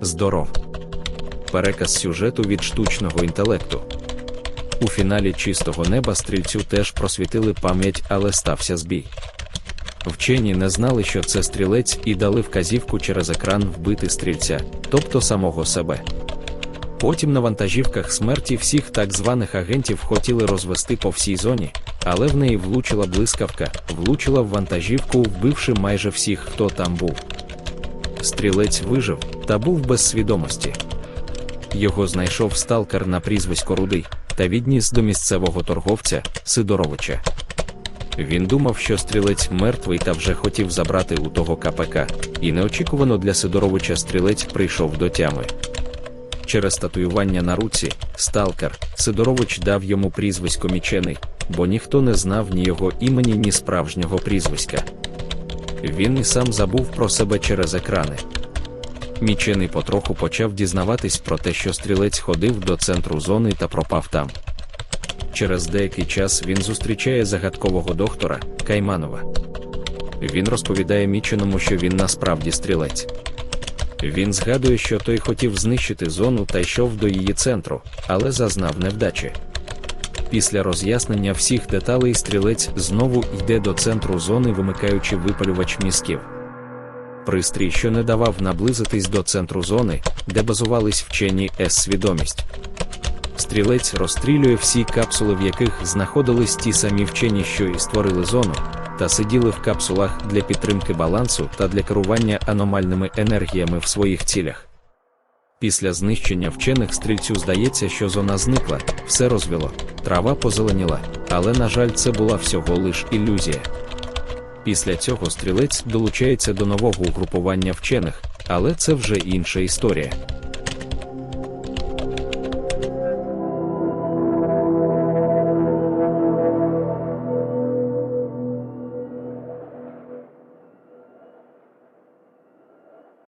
Здоров. Переказ сюжету від штучного інтелекту. У фіналі чистого неба стрільцю теж просвітили пам'ять, але стався збій. Вчені не знали, що це стрілець, і дали вказівку через екран вбити стрільця, тобто самого себе. Потім на вантажівках смерті всіх так званих агентів хотіли розвести по всій зоні, але в неї влучила блискавка, влучила в вантажівку, вбивши майже всіх, хто там був. Стрілець вижив та був без свідомості. Його знайшов сталкер на прізвисько Рудий та відніс до місцевого торговця Сидоровича. Він думав, що стрілець мертвий та вже хотів забрати у того КПК, і неочікувано для Сидоровича стрілець прийшов до тями. Через татуювання на руці, сталкер, Сидорович дав йому прізвисько Мічений, бо ніхто не знав ні його імені, ні справжнього прізвиська. Він і сам забув про себе через екрани. Мічений потроху почав дізнаватись про те, що стрілець ходив до центру зони та пропав там. Через деякий час він зустрічає загадкового доктора Кайманова. Він розповідає Міченому, що він насправді стрілець. Він згадує, що той хотів знищити зону та йшов до її центру, але зазнав невдачі. Після роз'яснення всіх деталей стрілець знову йде до центру зони, вимикаючи випалювач мізків. Пристрій, що не давав наблизитись до центру зони, де базувались вчені С-свідомість. Стрілець розстрілює всі капсули, в яких знаходились ті самі вчені, що і створили зону, та сиділи в капсулах для підтримки балансу та для керування аномальними енергіями в своїх цілях. Після знищення вчених стрільцю здається, що зона зникла, все розвело, трава позеленіла, але, на жаль, це була всього лиш ілюзія. Після цього стрілець долучається до нового угрупування вчених, але це вже інша історія.